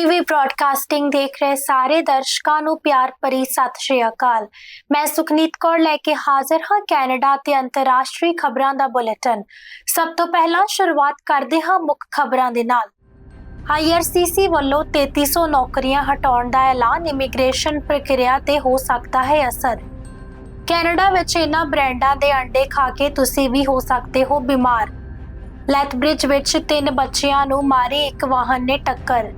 TV broadcasting ਦੇਖ ਰਹੇ ਸਾਰੇ ਦਰਸ਼ਕਾਂ ਨੂੰ ਪਿਆਰ ਭਰੀ ਸਤਿ ਸ਼੍ਰੀ ਅਕਾਲ। ਮੈਂ ਸੁਖਨੀਤ ਕੌਰ ਲੈ ਕੇ ਹਾਜ਼ਰ ਹਾਂ ਕੈਨੇਡਾ ਤੇ ਅੰਤਰਰਾਸ਼ਟਰੀ ਖਬਰਾਂ ਦਾ ਬੁਲੇਟਿਨ। ਸਭ ਤੋਂ ਪਹਿਲਾਂ ਸ਼ੁਰੂਆਤ ਕਰਦੇ ਹਾਂ ਮੁੱਖ ਖਬਰਾਂ ਦੇ ਨਾਲ। ਆਈਆਰਸੀਸੀ ਵੱਲੋਂ 3300 ਨੌਕਰੀਆਂ ਹਟਾਉਣ ਦਾ ਐਲਾਨ ਇਮੀਗ੍ਰੇਸ਼ਨ ਪ੍ਰਕਿਰਿਆ ਤੇ ਹੋ ਸਕਦਾ ਹੈ ਅਸਰ। ਕੈਨੇਡਾ ਵਿੱਚ ਇਹਨਾਂ ਬ੍ਰਾਂਡਾਂ ਦੇ ਅੰਡੇ ਖਾ ਕੇ ਤੁਸੀਂ ਵੀ ਹੋ ਸਕਦੇ ਹੋ ਬਿਮਾਰ। ਲੈਥਬ੍ਰਿਜ ਵਿੱਚ ਤਿੰਨ ਬੱਚਿਆਂ ਨੂੰ ਮਾਰੀ ਇੱਕ ਵਾਹਨ ਨੇ ਟੱਕਰ।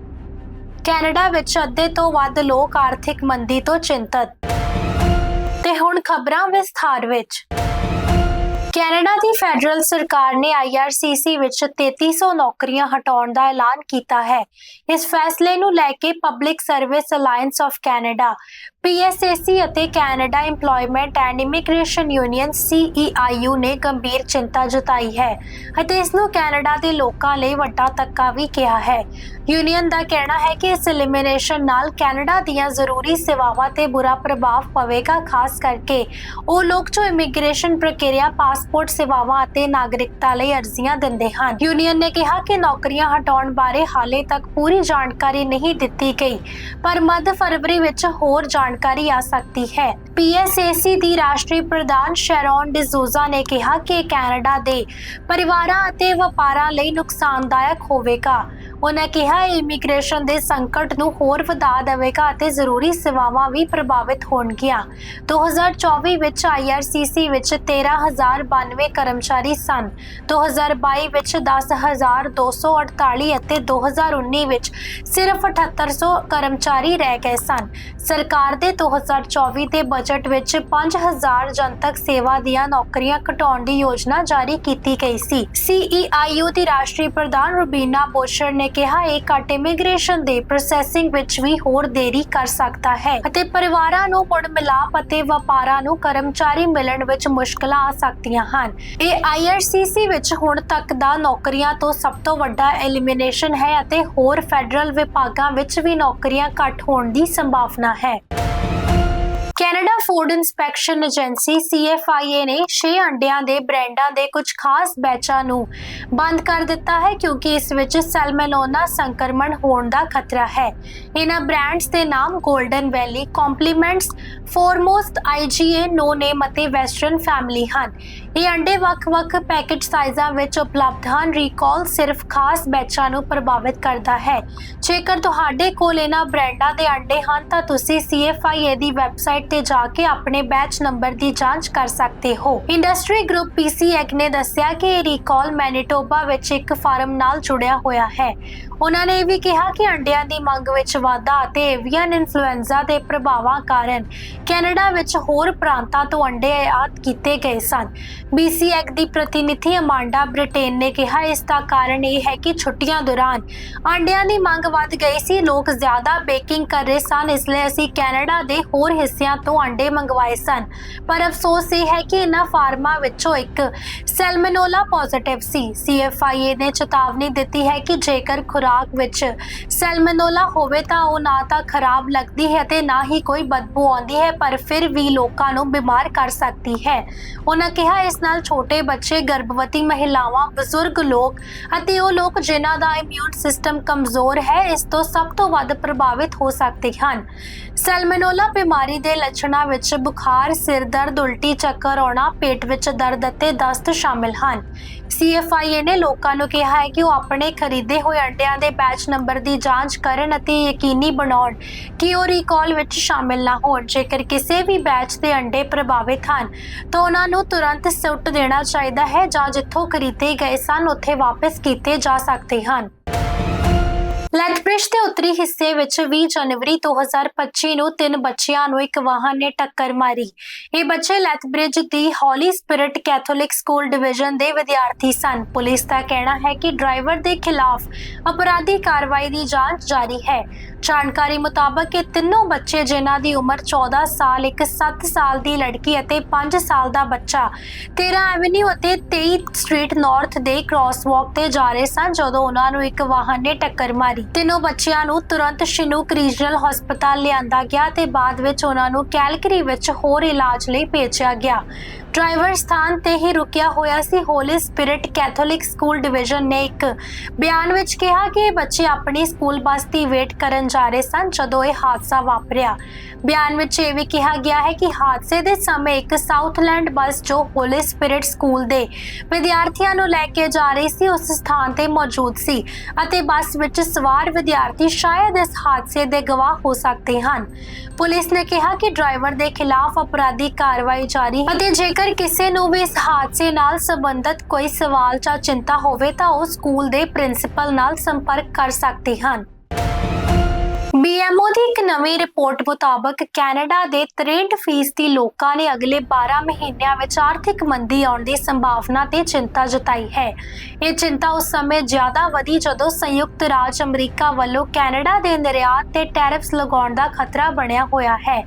ਕੈਨੇਡਾ ਵਿੱਚ ਅੱਧੇ ਤੋਂ ਵੱਧ ਲੋਕ ਆਰਥਿਕ ਮੰਦੀ ਤੋਂ ਚਿੰਤਤ। ਤੇ ਹੁਣ ਖਬਰਾਂ ਵਿਸਥਾਰ ਵਿੱਚ। ਕੈਨੇਡਾ ਦੀ ਫੈਡਰਲ ਸਰਕਾਰ ਨੇ IRCC ਵਿੱਚ 3300 ਨੌਕਰੀਆਂ ਹਟਾਉਣ ਦਾ ਐਲਾਨ ਕੀਤਾ ਹੈ। ਇਸ ਫੈਸਲੇ ਨੂੰ ਲੈ ਕੇ public service alliance of Canada PSAC ਅਤੇ Canada employment and immigration union CEIU ਨੇ ਗੰਭੀਰ ਚਿੰਤਾ ਜਤਾਈ ਹੈ ਅਤੇ ਇਸ ਨੂੰ ਕੈਨੇਡਾ ਦੇ ਲੋਕਾਂ ਲਈ ਵੱਡਾ ਧੱਕਾ ਵੀ ਕਿਹਾ ਹੈ। ਯੂਨੀਅਨ ਦਾ ਕਹਿਣਾ ਹੈ ਕਿ ਇਸ ਐਲੀਮੀਨੇਸ਼ਨ ਨਾਲ ਕੈਨੇਡਾ ਦੀਆਂ ਜ਼ਰੂਰੀ ਸੇਵਾਵਾਂ ਤੇ ਬੁਰਾ ਪ੍ਰਭਾਵ ਪਵੇਗਾ, ਖਾਸ ਕਰਕੇ ਉਹ ਲੋਕ ਜੋ ਇਮੀਗ੍ਰੇਸ਼ਨ ਪ੍ਰਕਿਰਿਆ ਪਾਸ ਪਾਸਪੋਰਟ ਸੇਵਾਵਾਂ ਅਤੇ ਨਾਗਰਿਕਤਾ ਲਈ ਅਰਜ਼ੀਆਂ ਦਿੰਦੇ ਹਨ। ਯੂਨੀਅਨ ਨੇ ਕਿਹਾ ਕਿ ਨੌਕਰੀਆਂ ਹਟਾਉਣ ਬਾਰੇ ਹਾਲੇ ਤੱਕ ਪੂਰੀ ਜਾਣਕਾਰੀ ਨਹੀਂ ਦਿੱਤੀ ਗਈ, ਪਰ ਮੱਧ ਫਰਵਰੀ ਵਿੱਚ ਹੋਰ ਜਾਣਕਾਰੀ ਆ ਸਕਦੀ ਹੈ। PSAC ਦੀ ਰਾਸ਼ਟਰੀ ਪ੍ਰਧਾਨ ਸ਼ੈਰੋਨ ਡਿਜ਼ੋਜ਼ਾ ਨੇ ਕਿਹਾ ਕਿ ਕੈਨੇਡਾ ਦੇ ਪਰਿਵਾਰਾਂ ਅਤੇ ਵਪਾਰਾਂ ਲਈ ਨੁਕਸਾਨਦਾਇਕ ਹੋਵੇਗਾ। ਉਹਨਾਂ ਕਿਹਾ ਇਹ ਇਮੀਗ੍ਰੇਸ਼ਨ ਦੇ ਸੰਕਟ ਨੂੰ ਹੋਰ ਵਧਾ ਦੇਵੇਗਾ ਅਤੇ ਜ਼ਰੂਰੀ ਸੇਵਾਵਾਂ ਵੀ ਪ੍ਰਭਾਵਿਤ ਹੋਣਗੀਆਂ। 2024 ਵਿੱਚ IRCC ਵਿੱਚ 13092 ਕਰਮਚਾਰੀ ਸਨ। 2022 ਵਿੱਚ 10248 ਅਤੇ 2019 ਵਿੱਚ ਸਿਰਫ 7800 ਕਰਮਚਾਰੀ ਰਹਿ ਗਏ ਸਨ। ਸਰਕਾਰ ਦੇ 2024 ਦੇ ਬਜਟ ਵਿੱਚ 5000 ਜਨਤਕ ਸੇਵਾ ਦੀਆਂ ਨੌਕਰੀਆਂ ਘਟਾਉਣ ਦੀ ਯੋਜਨਾ ਜਾਰੀ ਕੀਤੀ ਗਈ ਸੀ। CEIU ਦੀ ਰਾਸ਼ਟਰੀ ਪ੍ਰਧਾਨ ਰੁਬੀਨਾ ਬੋਸ਼ਰ ਨੇ ਕਿਹਾ, ਇਹ ਘੱਟ ਇਮੀਗ੍ਰੇਸ਼ਨ ਦੇ ਪ੍ਰੋਸੈਸਿੰਗ ਵਿੱਚ ਵੀ ਹੋਰ ਦੇਰੀ ਕਰ ਸਕਦਾ ਹੈ ਅਤੇ ਪਰਿਵਾਰਾਂ ਨੂੰ ਮੁੜ ਮਿਲਾਪ ਅਤੇ ਵਪਾਰਾਂ ਨੂੰ ਕਰਮਚਾਰੀ ਮਿਲਣ ਵਿੱਚ ਮੁਸ਼ਕਲਾਂ ਆ ਸਕਦੀਆਂ ਹਨ। ਇਹ IRCC ਵਿੱਚ ਹੁਣ ਤੱਕ ਦਾ ਨੌਕਰੀਆਂ ਤੋਂ ਸਭ ਤੋਂ ਵੱਡਾ ਐਲੀਮੀਨੇਸ਼ਨ ਹੈ ਅਤੇ ਹੋਰ ਫੈਡਰਲ ਵਿਭਾਗਾਂ ਵਿੱਚ ਵੀ ਨੌਕਰੀਆਂ ਘੱਟ ਹੋਣ ਦੀ ਸੰਭਾਵਨਾ ਹੈ। Canada food inspection agency CFIA ਨੇ 6 ਅੰਡਿਆਂ ਦੇ ਬ੍ਰਾਂਡਾਂ ਦੇ ਕੁਝ ਖਾਸ ਬੈਚਾਂ ਨੂੰ ਬੰਦ ਕਰ ਦਿੱਤਾ ਹੈ ਕਿਉਂਕਿ ਇਸ ਵਿੱਚ ਸੈਲਮੋਨੇਲਾ ਸੰਕਰਮਣ ਹੋਣ ਦਾ ਖਤਰਾ ਹੈ। ਇਹਨਾਂ ਬ੍ਰਾਂਡਸ ਦੇ ਨਾਮ golden valley compliments, foremost IGA no name ਅਤੇ ਵੈਸਟਰਨ ਫੈਮਿਲੀ ਹਨ। ਇਹ ਅੰਡੇ ਵੱਖ-ਵੱਖ ਪੈਕੇਜ ਸਾਈਜ਼ਾਂ ਵਿੱਚ ਉਪਲਬਧ ਹਨ। ਰੀਕਾਲ ਸਿਰਫ ਖਾਸ ਬੈਚਾਂ ਨੂੰ ਪ੍ਰਭਾਵਿਤ ਕਰਦਾ ਹੈ। ਜੇਕਰ ਤੁਹਾਡੇ ਕੋਲ ਇਹਨਾਂ ਬ੍ਰਾਂਡਾਂ ਦੇ ਅੰਡੇ ਹਨ ਤਾਂ ਤੁਸੀਂ CFIA ਦੀ ਵੈਬਸਾਈਟ ਤੇ ਜਾ ਕੇ ਆਪਣੇ ਬੈਚ ਨੰਬਰ ਦੀ ਜਾਂਚ ਕਰ ਸਕਦੇ ਹੋ। ਇੰਡਸਟਰੀ ਗਰੁੱਪ PCX ਨੇ ਦੱਸਿਆ ਕਿ ਇਹ ਰੀਕਾਲ ਮੈਨੀਟੋਬਾ ਵਿੱਚ ਇੱਕ ਫਾਰਮ ਨਾਲ ਜੁੜਿਆ ਹੋਇਆ ਹੈ। ਉਹਨਾਂ ਨੇ ਇਹ ਵੀ ਕਿਹਾ ਕਿ ਅੰਡਿਆਂ ਦੀ ਮੰਗ ਵਿੱਚ ਵਾਧਾ ਅਤੇ ਏਵੀਅਨ ਇਨਫਲੂਐਂਜ਼ਾ ਦੇ ਪ੍ਰਭਾਵਾਂ ਕਾਰਨ ਕੈਨੇਡਾ ਵਿੱਚ ਹੋਰ ਪ੍ਰਾਂਤਾਂ ਤੋਂ ਅੰਡੇ ਆਯਾਤ ਕੀਤੇ ਗਏ ਸਨ। BCX ਦੀ ਪ੍ਰਤੀਨਿਧੀ ਅਮਾਂਡਾ ਬ੍ਰਿਟੇਨ ਨੇ ਕਿਹਾ, ਇਸ ਦਾ ਕਾਰਨ ਇਹ ਹੈ ਕਿ ਛੁੱਟੀਆਂ ਦੌਰਾਨ ਅੰਡਿਆਂ ਦੀ ਮੰਗ ਵੱਧ ਗਈ ਸੀ। ਲੋਕ ਜ਼ਿਆਦਾ ਬੇਕਿੰਗ ਕਰ ਰਹੇ ਸਨ, ਇਸ ਲਈ ਅਸੀਂ ਕੈਨੇਡਾ ਦੇ ਹੋਰ ਹਿੱਸਿਆਂ ਤੋਂ ਆਂਡੇ ਮੰਗਵਾਏ ਸਨ। ਪਰ ਅਫਸੋਸ ਇਹ ਹੈ ਕਿ ਇਹਨਾਂ ਫਾਰਮਾਂ ਵਿੱਚੋਂ ਇੱਕ ਸੈਲਮੋਨੇਲਾ ਪੋਜ਼ਿਟਿਵ ਸੀ। CFIA ਨੇ ਚੇਤਾਵਨੀ ਦਿੱਤੀ ਹੈ ਕਿ ਜੇਕਰ ਖੁਰਾਕ ਵਿੱਚ ਸੈਲਮੋਨੇਲਾ ਹੋਵੇ ਤਾਂ ਉਹ ਨਾ ਤਾਂ ਖਰਾਬ ਲੱਗਦੀ ਹੈ ਤੇ ਨਾ ਹੀ ਕੋਈ ਬਦਬੂ ਆਉਂਦੀ ਹੈ, ਪਰ ਫਿਰ ਵੀ ਲੋਕਾਂ ਨੂੰ ਬਿਮਾਰ ਕਰ ਸਕਦੀ ਹੈ। ਉਹਨਾਂ ਕਿਹਾ, ਇਸ ਨਾਲ ਛੋਟੇ ਬੱਚੇ, ਗਰਭਵਤੀ ਮਹਿਲਾਵਾਂ, ਬਜ਼ੁਰਗ ਲੋਕ ਅਤੇ ਉਹ ਲੋਕ ਜਿਨ੍ਹਾਂ ਦਾ ਇਮਿਊਨ ਸਿਸਟਮ ਕਮਜ਼ੋਰ ਹੈ, ਇਸ ਤੋਂ ਸਭ ਤੋਂ ਵੱਧ ਪ੍ਰਭਾਵਿਤ ਹੋ ਸਕਦੇ ਹਨ। ਸੈਲਮੋਨੇਲਾ ਬਿਮਾਰੀ ਦੇ ਲੱਛਣਾਂ ਵਿੱਚ ਬੁਖਾਰ, ਸਿਰ ਦਰਦ, ਉਲਟੀ ਚੱਕਰ ਆਉਣਾ, ਪੇਟ ਵਿੱਚ ਦਰਦ ਅਤੇ ਦਸਤ ਸ਼ਾਮਿਲ ਹਨ। CFIA ਨੇ ਲੋਕਾਂ ਨੂੰ ਕਿਹਾ ਹੈ ਕਿ ਉਹ ਆਪਣੇ ਖਰੀਦੇ ਹੋਏ ਅੰਡਿਆਂ ਦੇ ਬੈਚ ਨੰਬਰ ਦੀ ਜਾਂਚ ਕਰਨ ਅਤੇ ਯਕੀਨੀ ਬਣਾਉਣ ਕਿ ਉਹ ਰੀਕਾਲ ਵਿੱਚ ਸ਼ਾਮਿਲ ਨਾ ਹੋਣ। ਜੇਕਰ ਕਿਸੇ ਵੀ ਬੈਚ ਦੇ ਅੰਡੇ ਪ੍ਰਭਾਵਿਤ ਹਨ, ਤਾਂ ਉਹਨਾਂ ਨੂੰ ਤੁਰੰਤ ਸੁੱਟ ਦੇਣਾ ਚਾਹੀਦਾ ਹੈ ਜਾਂ ਜਿੱਥੋਂ ਖਰੀਦੇ ਗਏ ਸਨ, ਉੱਥੇ ਵਾਪਸ ਕੀਤੇ ਜਾ ਸਕਦੇ ਹਨ। ਲੈਥਬ੍ਰਿਜ ਦੇ ਉੱਤਰੀ ਹਿੱਸੇ ਵਿੱਚ 20 ਜਨਵਰੀ 2025 ਨੂੰ ਤਿੰਨ ਬੱਚਿਆਂ ਨੂੰ ਇੱਕ ਵਾਹਨ ਨੇ ਟੱਕਰ ਮਾਰੀ। ਇਹ ਬੱਚੇ ਲੈਥਬ੍ਰਿਜ ਦੀ ਹੌਲੀ ਸਪਿਰਿਟ ਕੈਥੋਲਿਕ ਸਕੂਲ ਡਿਵੀਜ਼ਨ ਦੇ ਵਿਦਿਆਰਥੀ ਸਨ। ਪੁਲਿਸ ਦਾ ਕਹਿਣਾ ਹੈ ਕਿ ਡਰਾਈਵਰ ਦੇ ਖਿਲਾਫ ਅਪਰਾਧੀ ਕਾਰਵਾਈ ਦੀ ਜਾਂਚ ਜਾਰੀ ਹੈ। ਜਾਣਕਾਰੀ ਮੁਤਾਬਕ ਇਹ ਤਿੰਨੋਂ ਬੱਚੇ ਜਿਨ੍ਹਾਂ ਦੀ ਉਮਰ 14 ਸਾਲ, ਇੱਕ 7 ਸਾਲ ਦੀ ਲੜਕੀ ਅਤੇ 5 ਸਾਲ ਦਾ ਬੱਚਾ 13 ਐਵਨਿਊ ਅਤੇ 23 ਸਟਰੀਟ ਨਾਰਥ ਦੇ ਕ੍ਰਾਸਵਾਕ ਤੇ ਜਾ ਰਹੇ ਸਨ ਜਦੋਂ ਉਹਨਾਂ ਨੂੰ ਇੱਕ ਵਾਹਨ ਨੇ ਟੱਕਰ ਮਾਰੀ। ਤਿੰਨੋਂ ਬੱਚਿਆਂ ਨੂੰ ਤੁਰੰਤ ਸ਼ਿਨੂਕ ਰੀਜਨਲ ਹਸਪਤਾਲ ਲਿਆਂਦਾ ਗਿਆ ਤੇ ਬਾਅਦ ਵਿੱਚ ਉਹਨਾਂ ਨੂੰ ਕੈਲਕਰੀ ਵਿੱਚ ਹੋਰ ਇਲਾਜ ਲਈ ਭੇਜਿਆ ਗਿਆ। ਡਰਾਈਵਰ ਸਥਾਨ ਤੇ ਹੀ ਰੁਕਿਆ ਹੋਇਆ ਸੀ। Holy Spirit Catholic school division ਨੇ ਇੱਕ ਬਿਆਨ ਵਿੱਚ ਕਿਹਾ ਕਿ ਇਹ ਬੱਚੇ ਆਪਣੀ ਸਕੂਲ ਬੱਸ ਦੀ ਵੇਟ ਕਰਨ ਜਾ ਰਹੇ ਸਨ ਜਦੋਂ ਇਹ ਹਾਦਸਾ ਵਾਪਰਿਆ। ਬਿਆਨ ਵਿੱਚ ਇਹ ਵੀ ਕਿਹਾ ਗਿਆ ਹੈ ਕਿ ਹਾਦਸੇ ਦੇ ਸਮੇਂ ਇੱਕ ਸਾਊਥਲੈਂਡ ਬੱਸ ਜੋ ਹੋਲੀ ਸਪਿਰਿਟ ਸਕੂਲ ਦੇ ਵਿਦਿਆਰਥੀਆਂ ਨੂੰ ਲੈ ਕੇ ਜਾ ਰਹੀ ਸੀ, ਉਸ ਸਥਾਨ ਤੇ ਮੌਜੂਦ ਸੀ ਅਤੇ ਬੱਸ ਵਿੱਚ ਸਵਾਰ ਵਿਦਿਆਰਥੀ ਸ਼ਾਇਦ ਇਸ ਹਾਦਸੇ ਦੇ ਗਵਾਹ ਹੋ ਸਕਦੇ ਹਨ। ਪੁਲਿਸ ਨੇ ਕਿਹਾ ਕਿ ਡਰਾਈਵਰ ਦੇ ਖਿਲਾਫ ਅਪਰਾਧੀ ਕਾਰਵਾਈ ਜਾਰੀ ਹੈ ਅਤੇ ਜੇਕਰ ਕਿਸੇ ਨੂੰ ਵੀ ਇਸ ਹਾਦਸੇ ਨਾਲ ਸੰਬੰਧਿਤ ਕੋਈ ਸਵਾਲ ਜਾਂ ਚਿੰਤਾ ਹੋਵੇ ਤਾਂ ਉਹ ਸਕੂਲ ਦੇ ਪ੍ਰਿੰਸੀਪਲ ਨਾਲ ਸੰਪਰਕ ਕਰ ਸਕਦੇ ਹਨ। BMO ਦੀ ਇੱਕ ਨਵੀਂ ਰਿਪੋਰਟ ਮੁਤਾਬਕ ਕੈਨੇਡਾ ਦੇ 63% ਲੋਕਾਂ ਨੇ ਅਗਲੇ 12 ਮਹੀਨਿਆਂ ਵਿੱਚ ਆਰਥਿਕ ਮੰਦੀ ਆਉਣ ਦੀ ਸੰਭਾਵਨਾ ਤੇ ਚਿੰਤਾ ਜਤਾਈ ਹੈ। ਇਹ ਚਿੰਤਾ ਉਸ ਸਮੇਂ ਜ਼ਿਆਦਾ ਵਧੀ ਜਦੋਂ ਸੰਯੁਕਤ ਰਾਜ ਅਮਰੀਕਾ ਵੱਲੋਂ ਕੈਨੇਡਾ ਦੇ ਨਿਰਯਾਤ ਤੇ ਟੈਰਿਫਸ ਲਗਾਉਣ ਦਾ ਖਤਰਾ ਬਣਿਆ ਹੋਇਆ ਹੈ।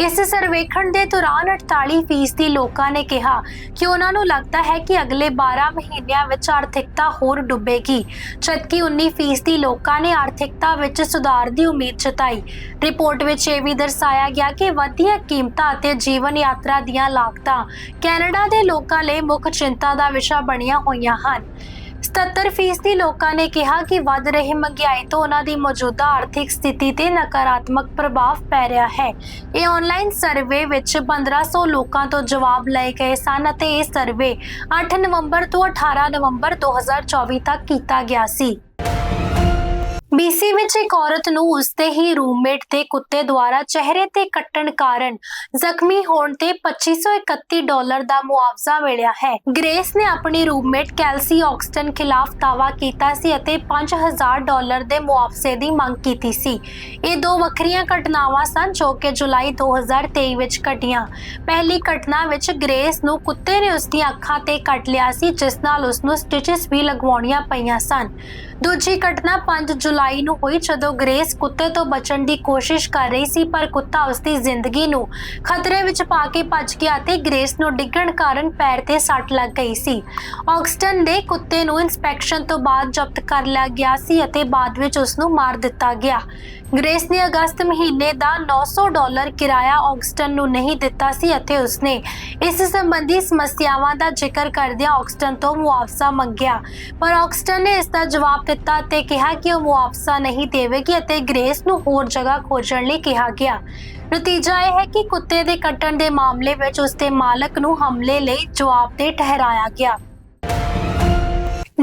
ਇਸ ਸਰਵੇਖਣ ਦੇ ਦੌਰਾਨ 48% ਲੋਕਾਂ ਨੇ ਕਿਹਾ ਕਿ ਉਹਨਾਂ ਨੂੰ ਲੱਗਦਾ ਹੈ ਕਿ ਅਗਲੇ 12 ਮਹੀਨਿਆਂ ਵਿੱਚ ਆਰਥਿਕਤਾ ਹੋਰ ਡੁੱਬੇਗੀ। ਜਦਕਿ 19% ਲੋਕਾਂ ਨੇ ਆਰਥਿਕਤਾ ਵਿੱਚ ਸੁਧਾਰ ਦੀ ਉਮੀਦ ਜਤਾਈ। ਰਿਪੋਰਟ ਵਿੱਚ ਇਹ ਵੀ ਦਰਸਾਇਆ ਗਿਆ ਕਿ ਵਧੀਆਂ ਕੀਮਤਾਂ ਅਤੇ ਜੀਵਨ ਯਾਤਰਾ ਦੀਆਂ ਲਾਗਤਾਂ ਕੈਨੇਡਾ ਦੇ ਲੋਕਾਂ ਲਈ ਮੁੱਖ ਚਿੰਤਾ ਦਾ ਵਿਸ਼ਾ ਬਣੀਆਂ ਹੋਈਆਂ ਹਨ। 77% ਲੋਕਾਂ ਨੇ ਕਿਹਾ ਕਿ ਵੱਧ ਰਹੀ ਮਹਿੰਗਾਈ ਤੋਂ ਉਹਨਾਂ ਦੀ ਮੌਜੂਦਾ ਆਰਥਿਕ ਸਥਿਤੀ ਤੇ ਨਕਾਰਾਤਮਕ ਪ੍ਰਭਾਵ ਪੈ ਰਿਹਾ ਹੈ। ਇਹ ਆਨਲਾਈਨ ਸਰਵੇ ਵਿੱਚ 1500 ਲੋਕਾਂ ਤੋਂ ਜਵਾਬ ਲਏ ਗਏ ਸਨ ਅਤੇ ਇਹ ਸਰਵੇ 8 ਨਵੰਬਰ ਤੋਂ 18 ਨਵੰਬਰ 2024 ਤੱਕ ਕੀਤਾ ਗਿਆ ਸੀ। BC ਵਿੱਚ ਇੱਕ ਔਰਤ ਨੂੰ ਉਸਦੇ ਹੀ ਰੂਮਮੇਟ ਦੇ ਕੁੱਤੇ ਦੁਆਰਾ ਚਿਹਰੇ ਤੇ ਕੱਟਣ ਕਾਰਨ ਜ਼ਖਮੀ ਹੋਣ ਤੇ 2531 ਡਾਲਰ ਦਾ ਮੁਆਵਜ਼ਾ ਮਿਲਿਆ ਹੈ। ਗ੍ਰੇਸ ਨੇ ਆਪਣੀ ਰੂਮਮੇਟ ਕੈਲਸੀ ਆਕਸਟਨ ਖਿਲਾਫ ਦਾਅਵਾ ਕੀਤਾ ਸੀ ਅਤੇ 5000 ਡਾਲਰ ਦੇ ਮੁਆਵਜ਼ੇ ਦੀ ਮੰਗ ਕੀਤੀ ਸੀ। ਇਹ ਦੋ ਵੱਖਰੀਆਂ ਘਟਨਾਵਾਂ ਸਨ ਜੋ ਕਿ ਜੁਲਾਈ 2023 ਵਿੱਚ ਘਟੀਆਂ। ਪਹਿਲੀ ਘਟਨਾ ਵਿੱਚ ਗ੍ਰੇਸ ਨੂੰ ਕੁੱਤੇ ਨੇ ਉਸ ਦੀਆਂ ਅੱਖਾਂ ਤੇ ਕੱਟ ਲਿਆ ਸੀ, ਜਿਸ ਨਾਲ ਉਸ ਨੂੰ ਸਟਿਚਸ ਵੀ ਲਗਵਾਉਣੀਆਂ ਪਈਆਂ ਸਨ। ਦੂਜੀ ਘਟਨਾ 5 ਜੁਲਾਈ ਨੂੰ ਹੋਈ ਜਦੋਂ ਗ੍ਰੇਸ ਕੁੱਤੇ ਤੋਂ ਬਚਣ ਦੀ ਕੋਸ਼ਿਸ਼ ਕਰ ਰਹੀ ਸੀ, ਪਰ ਕੁੱਤਾ ਉਸਦੀ ਜ਼ਿੰਦਗੀ ਨੂੰ ਖਤਰੇ ਵਿੱਚ ਪਾ ਕੇ ਭੱਜ ਗਿਆ ਤੇ ਗ੍ਰੇਸ ਨੂੰ ਡਿੱਗਣ ਕਾਰਨ ਪੈਰ ਤੇ ਸੱਟ ਲੱਗ ਗਈ ਸੀ। ਆਕਸਟਨ ਦੇ ਕੁੱਤੇ ਨੂੰ ਇਨਸਪੈਕਸ਼ਨ ਤੋਂ ਬਾਅਦ ਜ਼ਬਤ ਕਰ ਲਿਆ ਗਿਆ ਸੀ ਅਤੇ ਬਾਅਦ ਵਿੱਚ ਉਸ ਨੂੰ ਮਾਰ ਦਿੱਤਾ ਗਿਆ। ਗ੍ਰੇਸ ਨੇ ਅਗਸਤ ਮਹੀਨੇ ਦਾ 900 ਡਾਲਰ ਕਿਰਾਇਆ ਆਕਸਟਨ ਨੂੰ ਨਹੀਂ ਦਿੱਤਾ ਸੀ ਅਤੇ ਉਸਨੇ ਇਸ ਸੰਬੰਧੀ ਸਮੱਸਿਆਵਾਂ ਦਾ ਜ਼ਿਕਰ ਕਰਦਿਆਂ ਆਕਸਟਨ ਤੋਂ ਮੁਆਵਜ਼ਾ ਮੰਗਿਆ। ਪਰ ਆਕਸਟਨ ਨੇ ਇਸ ਦਾ ਜਵਾਬ ਦਿੱਤਾ ਤੇ ਕਿਹਾ ਕਿ ਉਹ ਮੁਆਵਜ਼ਾ ਨਹੀਂ ਦੇਵੇਗੀ ਅਤੇ ਗ੍ਰੇਸ ਨੂੰ ਹੋਰ ਜਗ੍ਹਾ ਖੋਜਣ ਲਈ ਕਿਹਾ ਗਿਆ। ਨਤੀਜਾ ਇਹ ਹੈ ਕਿ ਕੁੱਤੇ ਦੇ ਕੱਟਣ ਦੇ ਮਾਮਲੇ ਵਿੱਚ ਉਸਦੇ ਮਾਲਕ ਨੂੰ ਹਮਲੇ ਲਈ ਜਵਾਬਦੇਹ ਠਹਿਰਾਇਆ ਗਿਆ।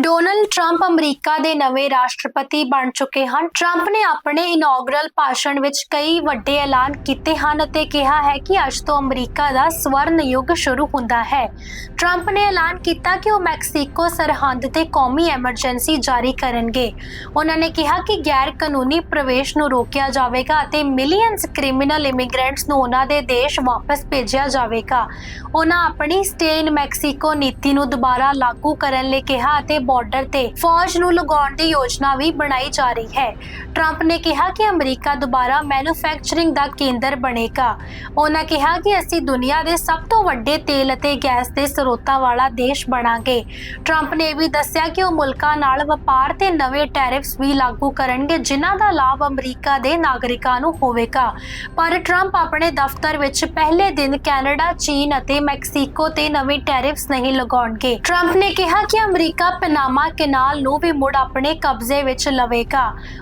ਡੋਨਲਡ ਟਰੰਪ ਅਮਰੀਕਾ ਦੇ ਨਵੇਂ ਰਾਸ਼ਟਰਪਤੀ ਬਣ ਚੁੱਕੇ ਹਨ। ਟਰੰਪ ਨੇ ਆਪਣੇ ਇਨੌਗਰਲ ਭਾਸ਼ਣ ਵਿੱਚ ਕਈ ਵੱਡੇ ਐਲਾਨ ਕੀਤੇ ਹਨ ਅਤੇ ਕਿਹਾ ਹੈ ਕਿ ਅੱਜ ਤੋਂ ਅਮਰੀਕਾ ਦਾ ਸਵਰਨ ਯੁੱਗ ਸ਼ੁਰੂ ਹੁੰਦਾ ਹੈ। ਟਰੰਪ ਨੇ ਐਲਾਨ ਕੀਤਾ ਕਿ ਉਹ ਮੈਕਸੀਕੋ ਸਰਹੰਦ ਤੇ ਕੌਮੀ ਐਮਰਜੈਂਸੀ ਜਾਰੀ ਕਰਨਗੇ। ਉਹਨਾਂ ਨੇ ਕਿਹਾ ਕਿ ਗੈਰ ਕਾਨੂੰਨੀ ਪ੍ਰਵੇਸ਼ ਨੂੰ ਰੋਕਿਆ ਜਾਵੇਗਾ ਅਤੇ ਮਿਲੀਅਨਸ ਕ੍ਰਿਮੀਨਲ ਇਮੀਗ੍ਰੈਂਟਸ ਨੂੰ ਉਹਨਾਂ ਦੇ ਦੇਸ਼ ਵਾਪਸ ਭੇਜਿਆ ਜਾਵੇਗਾ। ਉਹਨਾਂ ਆਪਣੀ ਸਟੇ ਇਨ ਮੈਕਸੀਕੋ ਨੀਤੀ ਨੂੰ ਦੁਬਾਰਾ ਲਾਗੂ ਕਰਨ ਲਈ ਕਿਹਾ ਅਤੇ ਬਾਰਡਰ ਤੇ ਫੌਜ ਨੂੰ ਲਗਾਉਣ ਦੀ ਯੋਜਨਾ ਵੀ ਬਣਾਈ ਜਾ ਰਹੀ ਹੈ। ਟਰੰਪ ਨੇ ਕਿਹਾ ਕਿ ਅਮਰੀਕਾ ਦੁਬਾਰਾ ਮੈਨੂਫੈਕਚਰਿੰਗ ਦਾ ਕੇਂਦਰ ਬਣੇਗਾ। ਉਹਨਾਂ ਕਿਹਾ ਕਿ ਅਸੀਂ ਦੁਨੀਆ ਦੇ ਸਭ ਤੋਂ ਵੱਡੇ ਤੇਲ ਅਤੇ ਗੈਸ ਦੇ ਸਰੋਤਾਂ ਵਾਲਾ ਦੇਸ਼ ਬਣਾਂਗੇ। ਟਰੰਪ ਨੇ ਵੀ ਦੱਸਿਆ ਕਿ ਉਹ ਮੁਲਕਾਂ ਨਾਲ ਵਪਾਰ ਤੇ ਨਵੇਂ ਟੈਰਿਫਸ ਵੀ ਲਾਗੂ ਕਰਨਗੇ, ਜਿਨ੍ਹਾਂ ਦਾ ਲਾਭ ਅਮਰੀਕਾ ਦੇ ਨਾਗਰਿਕਾਂ ਨੂੰ ਹੋਵੇਗਾ। ਪਰ ਟਰੰਪ ਆਪਣੇ ਦਫ਼ਤਰ ਵਿੱਚ ਪਹਿਲੇ ਦਿਨ ਕੈਨੇਡਾ, ਚੀਨ ਅਤੇ ਮੈਕਸੀਕੋ ਤੇ ਨਵੇਂ ਟੈਰਿਫਸ ਨਹੀਂ ਲਗਾਉਣਗੇ। ਟਰੰਪ ਨੇ ਕਿਹਾ ਕਿ ਅਮਰੀਕਾ ਪਨਾਮਾ ਕੈਨਾਲ ਨੂੰ ਵੀ ਮੁੜ ਆਪਣੇ ਕਬਜ਼ੇ ਵਿੱਚ ਲਵੇਗਾ।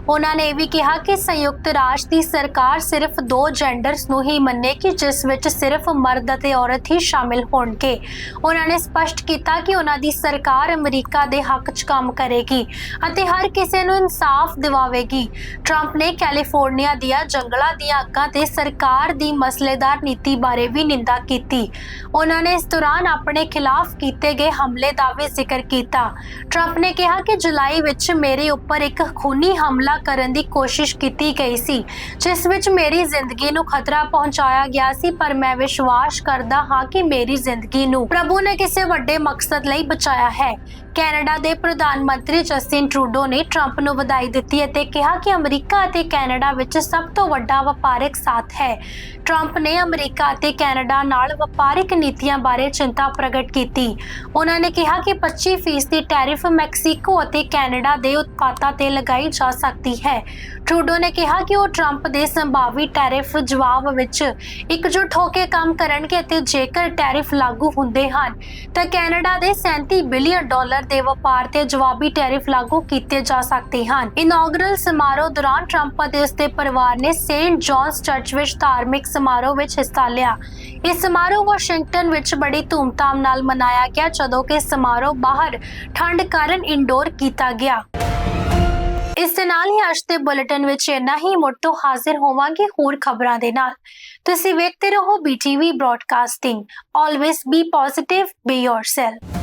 ਉਹਨਾਂ ਨੇ ਇਹ ਵੀ ਕਿਹਾ ਕਿ ਸੰਯੁਕਤ ਰਾਜ ਦੀ ਸਰਕਾਰ ਸਿਰਫ ਦੋ ਜੈਂਡਰਸ ਨੂੰ ਹੀ ਮੰਨੇਗੀ, ਜਿਸ ਵਿੱਚ ਸਿਰਫ ਮਰਦ ਅਤੇ ਔਰਤ ਹੀ ਸ਼ਾਮਿਲ ਹੋਣਗੇ। ਉਹਨਾਂ ਨੇ ਸਪਸ਼ਟ ਕੀਤਾ ਕਿ ਉਹਨਾਂ ਦੀ ਸਰਕਾਰ ਅਮਰੀਕਾ ਦੇ ਹੱਕ 'ਚ ਕੰਮ ਕਰੇਗੀ ਅਤੇ ਹਰ ਕਿਸੇ ਨੂੰ ਇਨਸਾਫ ਦਿਵਾਵੇਗੀ। ਟਰੰਪ ਨੇ ਕੈਲੀਫੋਰਨੀਆ ਦੀਆਂ ਜੰਗਲਾਂ ਦੀਆਂ ਅੱਗਾਂ ਤੇ ਸਰਕਾਰ ਦੀ ਮਸਲੇਦਾਰ ਨੀਤੀ ਬਾਰੇ ਵੀ ਨਿੰਦਾ ਕੀਤੀ। ਉਹਨਾਂ ਨੇ ਇਸ ਦੌਰਾਨ ਆਪਣੇ ਖਿਲਾਫ ਕੀਤੇ ਗਏ ਹਮਲੇ ਦਾ ਵੀ ਜ਼ਿਕਰ ਕੀਤਾ। ਟਰੰਪ ਨੇ ਕਿਹਾ ਕਿ ਜੁਲਾਈ ਵਿੱਚ ਮੇਰੇ ਉੱਪਰ ਇੱਕ ਖੂਨੀ ਹਮਲਾ ਕਰਨ ਦੀ ਕੋਸ਼ਿਸ਼ ਕੀਤੀ ਗਈ ਸੀ, ਜਿਸ ਵਿੱਚ ਮੇਰੀ ਜ਼ਿੰਦਗੀ ਨੂੰ ਖਤਰਾ ਪਹੁੰਚਾਇਆ ਗਿਆ ਸੀ, ਪਰ ਮੈਂ ਵਿਸ਼ਵਾਸ ਕਰਦਾ ਹਾਂ ਕਿ ਮੇਰੀ ਜ਼ਿੰਦਗੀ ਨੂੰ ਪ੍ਰਭੂ ਨੇ ਕਿਸੇ ਵੱਡੇ ਮਕਸਦ ਲਈ ਬਚਾਇਆ ਹੈ। ਕੈਨੇਡਾ ਦੇ ਪ੍ਰਧਾਨ ਮੰਤਰੀ ਜਸਟਿਨ ਟਰੂਡੋ ਨੇ ਟਰੰਪ ਨੂੰ ਵਧਾਈ ਦਿੱਤੀ ਅਤੇ ਕਿਹਾ ਕਿ ਅਮਰੀਕਾ ਅਤੇ ਕੈਨੇਡਾ ਵਿੱਚ ਸਭ ਤੋਂ ਵੱਡਾ ਵਪਾਰਕ ਸਾਥ ਹੈ। ਟਰੰਪ ਨੇ ਅਮਰੀਕਾ ਅਤੇ ਕੈਨੇਡਾ ਨਾਲ ਵਪਾਰਕ ਨੀਤੀਆਂ ਬਾਰੇ ਚਿੰਤਾ ਪ੍ਰਗਟ ਕੀਤੀ। ਉਹਨਾਂ ਨੇ ਕਿਹਾ ਕਿ 25% ਦੀ ਟੈਰਿਫ ਮੈਕਸੀਕੋ ਅਤੇ ਕੈਨੇਡਾ ਦੇ ਉਤਪਾਦਾਂ ਤੇ ਲਗਾਈ ਜਾ ਸਕਦੀ ਹੈ। ਟਰੂਡੋ ਨੇ ਕਿਹਾ ਕਿ ਉਹ ਟਰੰਪ ਦੇ ਸੰਭਾਵੀ ਟੈਰਿਫ ਜਵਾਬ ਵਿੱਚ ਇਕਜੁੱਟ ਹੋ ਕੇ ਕੰਮ ਕਰਨਗੇ ਅਤੇ ਜੇਕਰ ਟੈਰਿਫ ਲਾਗੂ ਹੁੰਦੇ ਹਨ, ਤਾਂ ਕੈਨੇਡਾ ਦੇ 37 ਬਿਲੀਅਨ ਡਾਲਰ ਦੇ ਵਪਾਰ ਤੇ ਜਵਾਬੀ ਟੈਰਿਫ ਲਾਗੂ ਕੀਤੇ ਜਾ ਸਕਦੇ ਹਨ। ਇਨੌਗਰਲ ਸਮਾਰੋਹ ਦੌਰਾਨ ਟਰੰਪ ਅਤੇ ਉਸ ਦੇ ਪਰਿਵਾਰ ਨੇ ਸੇਂਟ ਜੌਨਸ ਚਰਚ ਵਿੱਚ ਧਾਰਮਿਕ ਸਮਾਰੋਹ ਵਿੱਚ ਹਿੱਸਾ ਲਿਆ। ਇਹ ਸਮਾਰੋਹ ਵਾਸ਼ਿੰਗਟਨ ਵਿੱਚ ਬੜੀ ਧੂਮਧਾਮ ਨਾਲ ਮਨਾਇਆ ਗਿਆ, ਜਦੋਂ ਕਿ ਸਮਾਰੋਹ ਬਾਹਰ ਠੰਡ ਕਾਰਨ ਇਨਡੋਰ ਕੀਤਾ ਗਿਆ। ਇਸ ਦੇ ਨਾਲ ਹੀ ਅੱਜ ਦੇ ਬੁਲੇਟਿਨ ਵਿੱਚ ਇੰਨਾ ਹੀ ਮੁੜ ਤੋਂ ਹਾਜ਼ਰ ਹੋਵਾਂਗੇ ਹੋਰ ਖਬਰਾਂ ਦੇ ਨਾਲ। ਤੁਸੀਂ ਵੇਖਦੇ ਰਹੋ BTV broadcasting always be positive be yourself